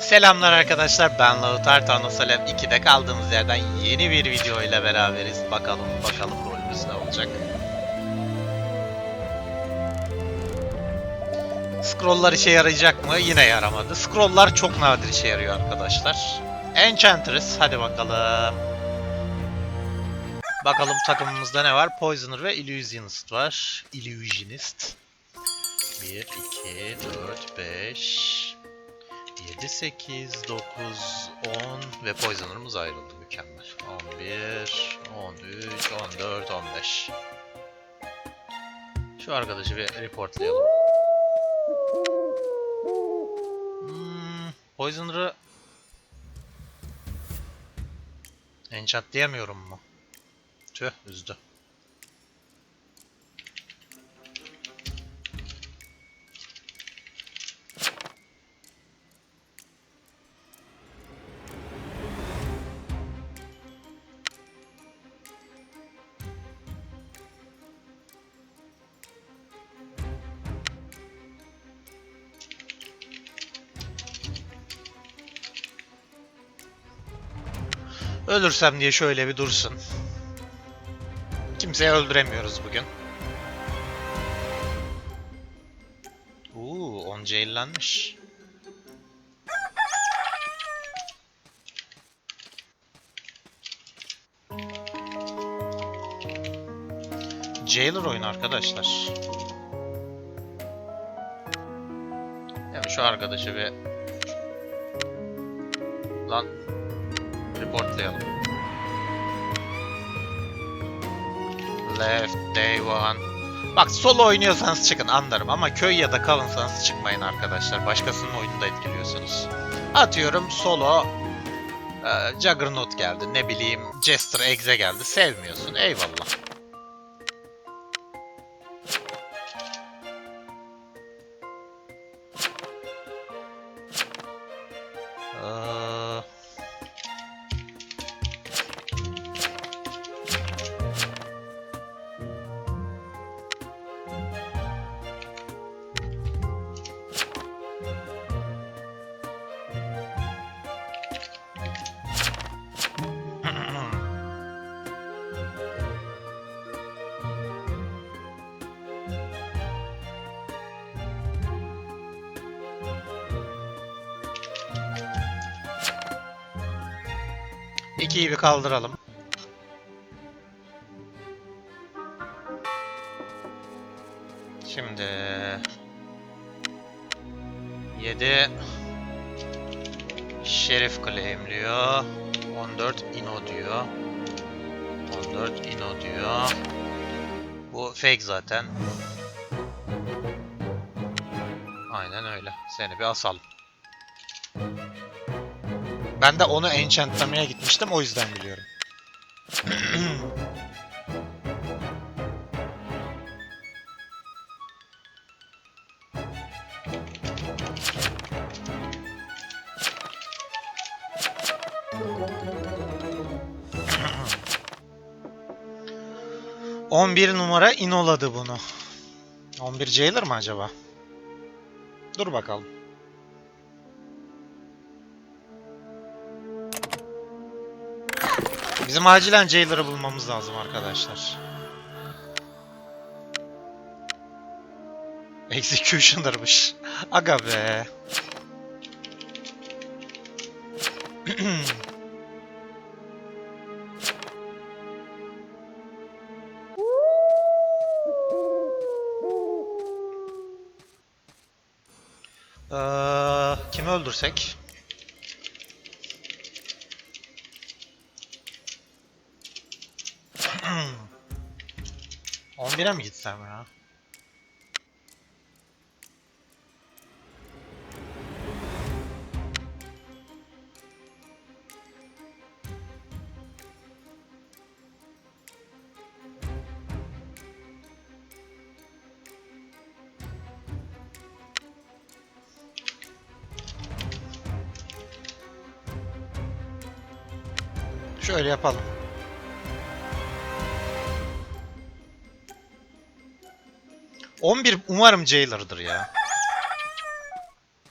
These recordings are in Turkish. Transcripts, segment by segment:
Selamlar arkadaşlar ben Lautar Tanosalem 2'de kaldığımız yerden yeni bir video ile beraberiz. Bakalım bakalım rolümüz ne olacak. Scrolllar işe yarayacak mı? Yine yaramadı. Scrolllar çok nadir işe yarıyor arkadaşlar. Enchantress hadi bakalım. Bakalım takımımızda ne var? Poisoner ve Illusionist var. Illusionist. 1, 2, 4, 5, 7, 8, 9, 10 ve Poisoner'ımız ayrıldı. Mükemmel. 11, 13, 14, 15. Şu arkadaşı bir reportlayalım. Hmm, Poisoner'ı enchantlayamıyorum mu? Tüh üzdü. Ölürsem diye şöyle bir dursun. Kimseyi öldüremiyoruz bugün. Uuu, 10 jaillenmiş. Jailer oyunu arkadaşlar. Yani şu arkadaşı bir... Reportlayalım. Left day one. Bak solo oynuyorsanız çıkın anlarım ama köy ya da kalınsanız çıkmayın arkadaşlar. Başkasının oyununu da etkiliyorsunuz. Atıyorum solo e, Juggernaut geldi ne bileyim Jester Exe geldi sevmiyorsun eyvallah. İkiyi bir kaldıralım. Şimdi 7 Şerif claimliyor. 14 Ino diyor. 14 Ino diyor. Bu fake zaten. Aynen öyle. Seni bir asalım. Ben de onu enchantlamaya gitmiştim o yüzden biliyorum. On bir numara inoladı bunu. 11 Jailer mı acaba? Dur bakalım. Bizim acilen Jailer'ı bulmamız lazım arkadaşlar. Executioner'mış. Aga be. Eee, kimi öldürsek? On bire mi gitsem ya? Şöyle yapalım. On bir umarım Jailer'dır ya.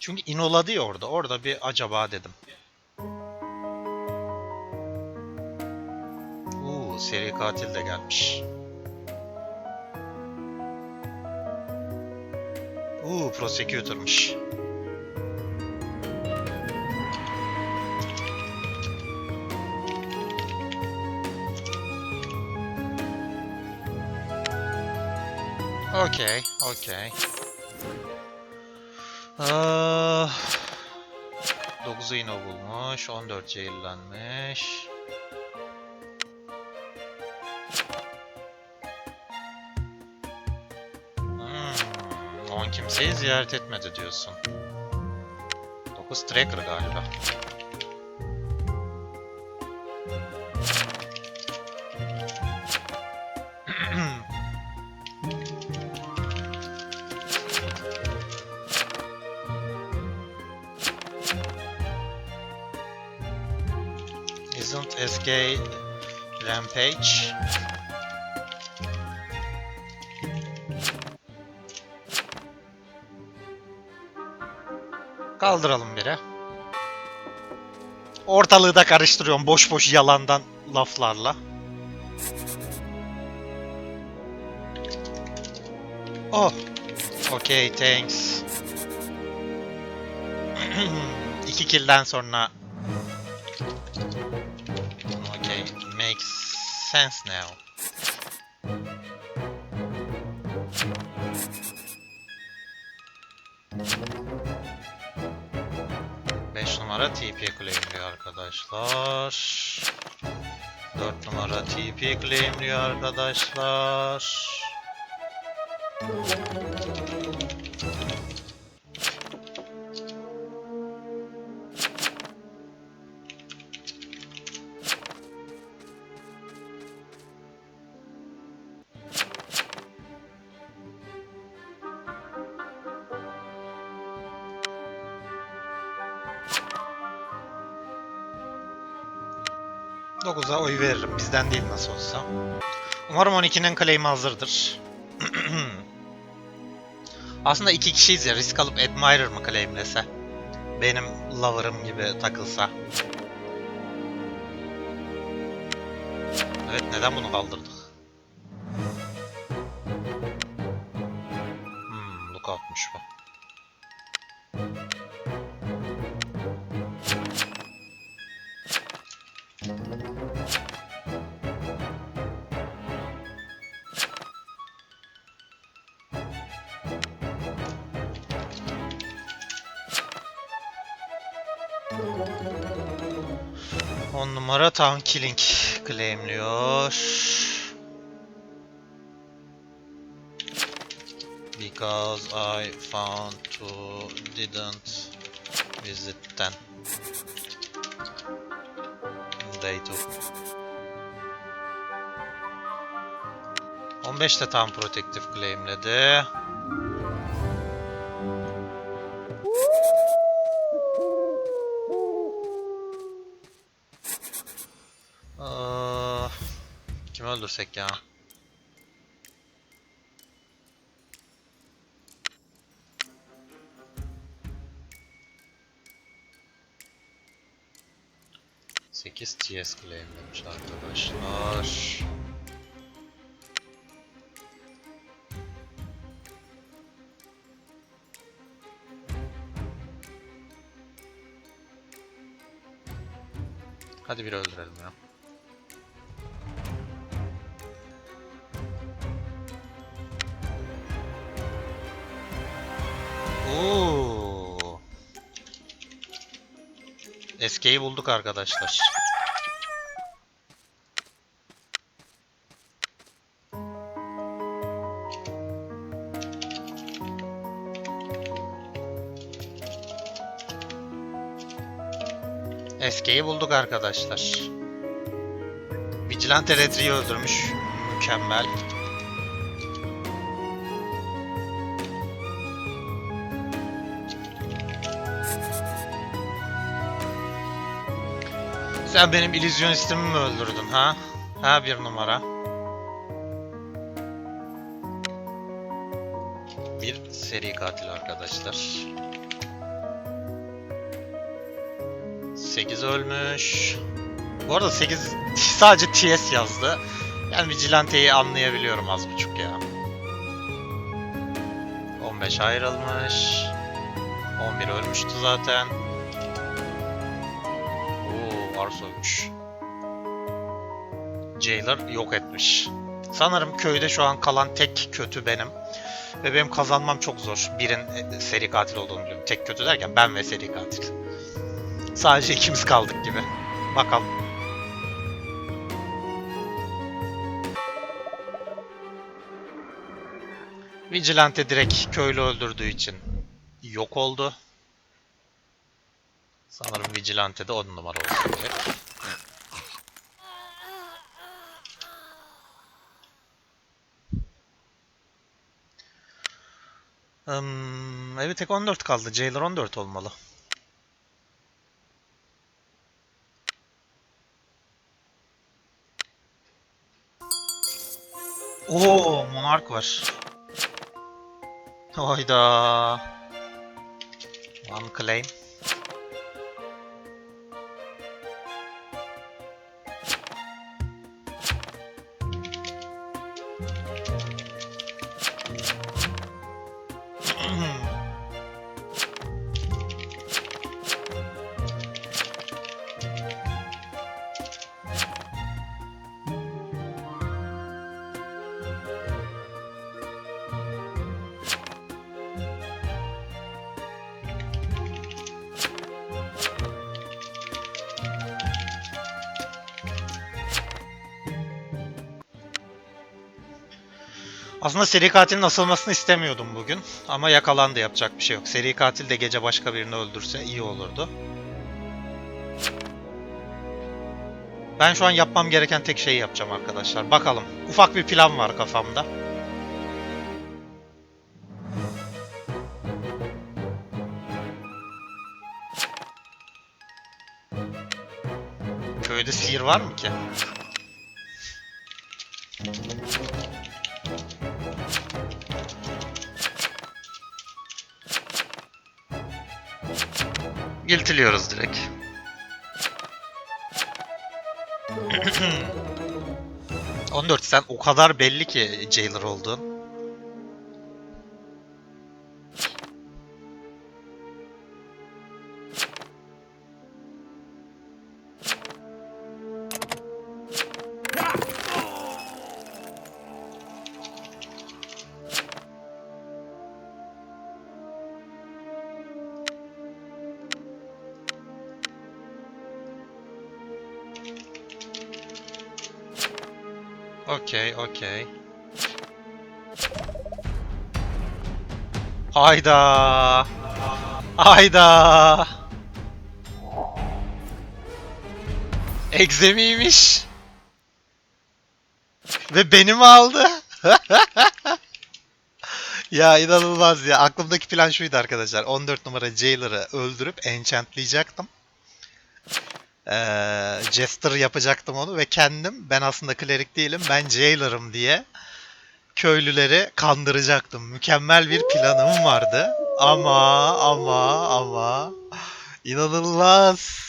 Çünkü inoladı ya orada. Orada bir acaba dedim. Uuu seri katil de gelmiş. Uuu prosecutor'mış. Okey, okey. Ah, 9'u yine bulmuş, 14 zehirlenmiş. Hmm, 10 kimseyi ziyaret etmedi diyorsun. 9 tracker galiba. SK Rampage? Kaldıralım biri. Ortalığı da karıştırıyorum boş boş yalandan laflarla. Oh. Okay, thanks. İki kill'den sonra sense now. Beş numara TP claimliyor arkadaşlar. Dört numara TP claimliyor arkadaşlar. Dokuza oy veririm. Bizden değil nasıl olsa. Umarım 12'nin claim'i hazırdır. Aslında iki kişiyiz ya. Risk alıp Admirer mı claimlese? Benim lover'ım gibi takılsa. Evet neden bunu kaldırdık? On numara Town Killing claimliyor. Because I found to didn't visit them. They took. 15 de tam protective claimledi. Aa, kimi öldürsek ya? Sekiz TS claimlemiş arkadaşlar. Hadi bir öldürelim ya. Eskeyi bulduk arkadaşlar. Eskeyi bulduk arkadaşlar. Vigilante Retri'yi öldürmüş. Mükemmel. Sen benim illüzyonistimi mi öldürdün ha? Ha bir numara. Bir seri katil arkadaşlar. 8 ölmüş. Bu arada 8 sadece TS yazdı. Yani Vigilante'yi anlayabiliyorum az buçuk ya. 15 ayrılmış. 11 ölmüştü zaten. Ars ölmüş. Jailer yok etmiş. Sanırım köyde şu an kalan tek kötü benim. Ve benim kazanmam çok zor. Birin e, seri katil olduğunu biliyorum. Tek kötü derken ben ve seri katil. Sadece ikimiz kaldık gibi. Bakalım. Vigilante direkt köylü öldürdüğü için yok oldu. Sanırım Vigilante de 10 numara olsun gerek. Hmm, evet tek 14 kaldı. Jailer 14 olmalı. Oo, Monark var. Hayda. One claim. Aslında seri katilin asılmasını istemiyordum bugün. Ama yakalandı yapacak bir şey yok. Seri katil de gece başka birini öldürse iyi olurdu. Ben şu an yapmam gereken tek şeyi yapacağım arkadaşlar. Bakalım. Ufak bir plan var kafamda. Köyde sihir var mı ki? Giltiliyoruz direkt. ...14 sen o kadar belli ki Jailer oldun. Okey, okey. Hayda. Hayda. Egzemiymiş. Ve benim aldı. ya inanılmaz ya. Aklımdaki plan şuydu arkadaşlar. 14 numara Jailer'ı öldürüp enchantlayacaktım. Ee, Jester yapacaktım onu ve kendim ben aslında klerik değilim ben Jailer'ım diye köylüleri kandıracaktım. Mükemmel bir planım vardı. Ama ama ama inanılmaz.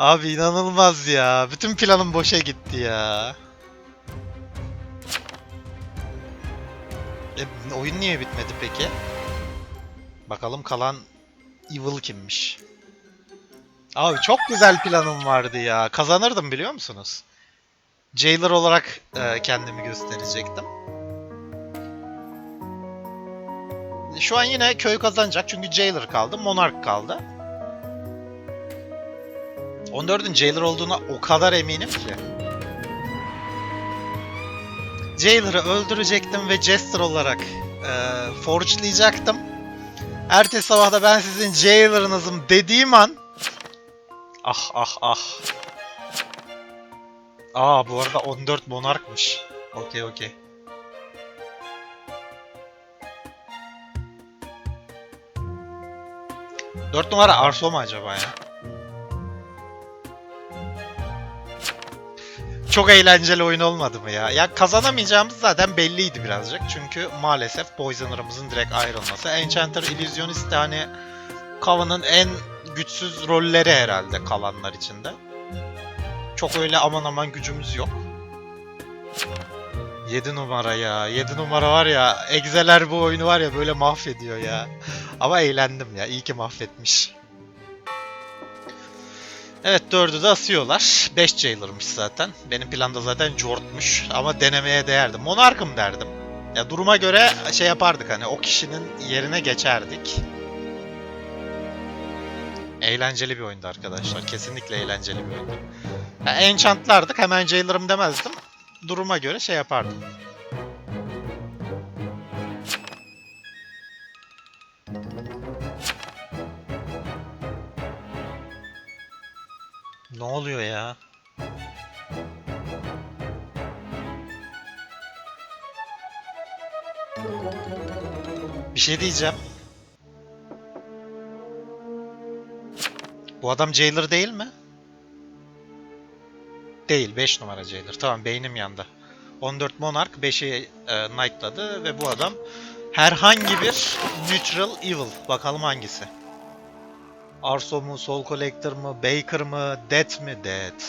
Abi inanılmaz ya. Bütün planım boşa gitti ya. E, oyun niye bitmedi peki? Bakalım kalan Evil kimmiş? Abi çok güzel planım vardı ya. Kazanırdım biliyor musunuz? Jailer olarak e, kendimi gösterecektim. Şu an yine köy kazanacak çünkü Jailer kaldı, Monarch kaldı. 14'ün Jailer olduğuna o kadar eminim ki. Jailer'ı öldürecektim ve Jester olarak e, forgelayacaktım. Ertesi sabah da ben sizin Jailer'ınızım dediğim an Ah ah ah. Aa bu arada 14 monarkmış. Okey okey. Dört numara Arso mu acaba ya? Çok eğlenceli oyun olmadı mı ya? Ya kazanamayacağımız zaten belliydi birazcık. Çünkü maalesef Poisoner'ımızın direkt ayrılması. Enchanter Illusionist de hani Kavan'ın en güçsüz rolleri herhalde kalanlar içinde. Çok öyle aman aman gücümüz yok. 7 numara ya. 7 numara var ya. Egzeler bu oyunu var ya böyle mahvediyor ya. Ama eğlendim ya. İyi ki mahvetmiş. Evet 4'ü de asıyorlar. 5 Jailer'mış zaten. Benim planda zaten Jort'muş ama denemeye değerdi. Monark'ım derdim. Ya duruma göre şey yapardık hani o kişinin yerine geçerdik. Eğlenceli bir oyundu arkadaşlar. Kesinlikle eğlenceli bir oyundu. Ya enchantlardık hemen Jailer'ım demezdim. Duruma göre şey yapardım. Bir şey diyeceğim. Bu adam Jailer değil mi? Değil. 5 numara Jailer. Tamam beynim yandı. 14 Monarch 5'i e, Knight'ladı ve bu adam herhangi bir Neutral Evil. Bakalım hangisi? Arso mu, Soul Collector mı, Baker mı, Death mi? Death.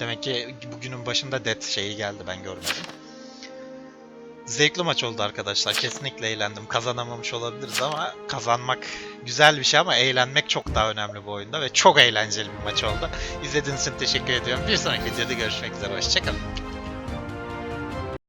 Demek ki bugünün başında Death şeyi geldi ben görmedim. Zevkli maç oldu arkadaşlar. Kesinlikle eğlendim. Kazanamamış olabiliriz ama kazanmak güzel bir şey ama eğlenmek çok daha önemli bu oyunda ve çok eğlenceli bir maç oldu. İzlediğiniz için teşekkür ediyorum. Bir sonraki videoda görüşmek üzere. Hoşçakalın.